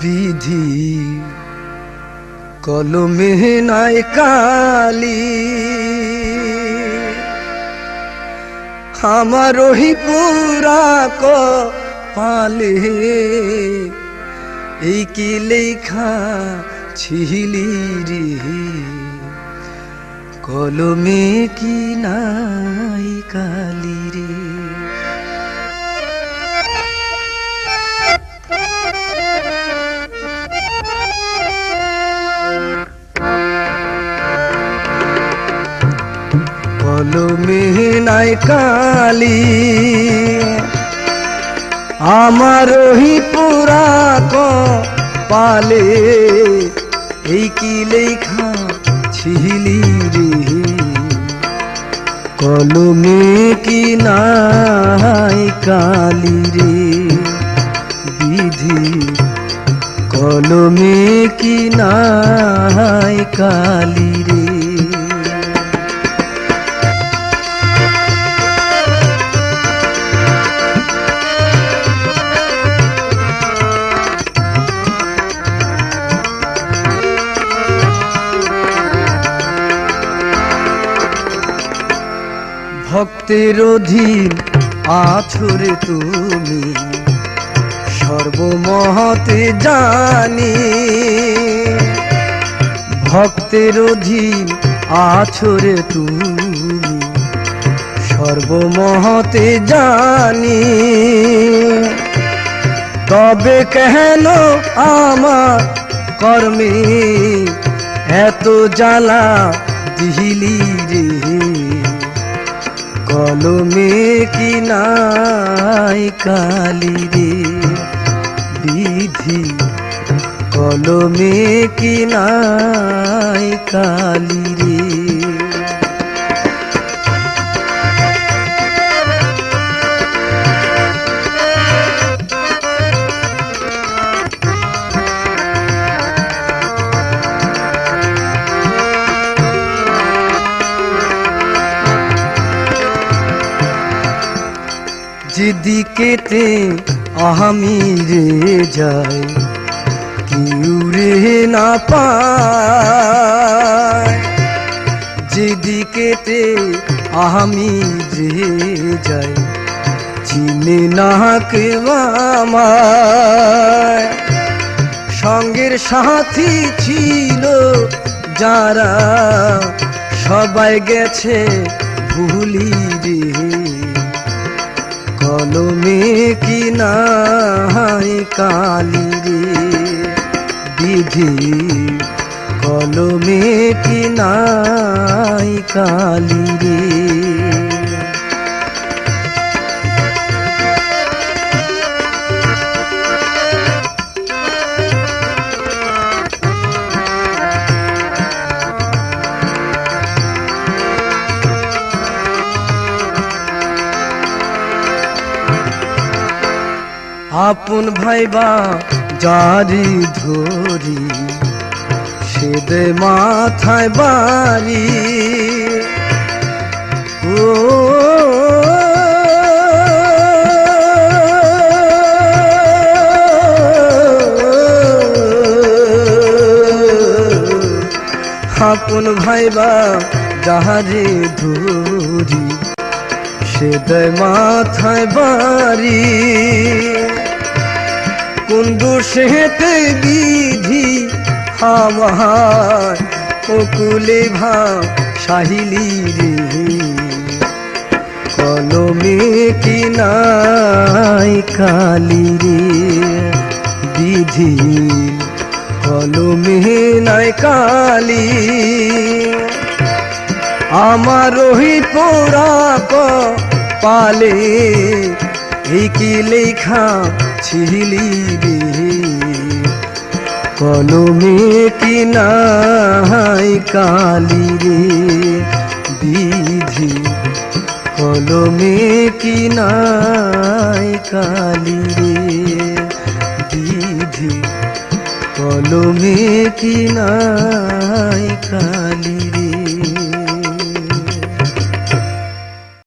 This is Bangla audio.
বিধি কলমে নাই কালি। আমার ওই পুরা পালে এই কি লেখা ছিলি রে? কলমে কি নাই কালি রে? নাই কালি। আমার ওই পুরা ক পালে এই কি লেখা ছিলি রে? কলমে কি নাই কালি রে? বিধি, কলমে কি নাই কালি ভক্তের অধীন আছরে তুমি। সর্বমহতে জানি ভক্তের অধীন আছরে তুমি। সর্বমহতে জানি তবে কেন আমার কর্মে এত জ্বালা দিহিলি রে? কলমে কি নাই কালি রে? বিধি কলমে কি নাই কালি রে? যেদিকেতে আমি রে যাই কেউ রে না পায়। যেদিকেতে আমি যে যাই চিনে না কেউ সঙ্গের সাথী ছিল যারা, সবাই গেছে ভুলি রে কলমে কি নাই কালি রে। বিধি কলমে কি না কালি আপন ভাইবা জারি ধরি সে দে মাথায় বাড়ি। ও, আপন ভাইবা যাহারে ধরি, সেদে মাথায় বাড়ি। কুন্দু সেতে বিধি? আমার অকুলে ভা সাহিলি রে। কলমে কি নাই কালি রে? বিধি কলমে নাই কালি। আমার ওই পোড়া পালে, এই কি লেখা ছিলি কলমে কি নাই কালি রে? বিধি, কলমে কি নাই কালি রে? বিধি, কলমে কি নাই কালি রে?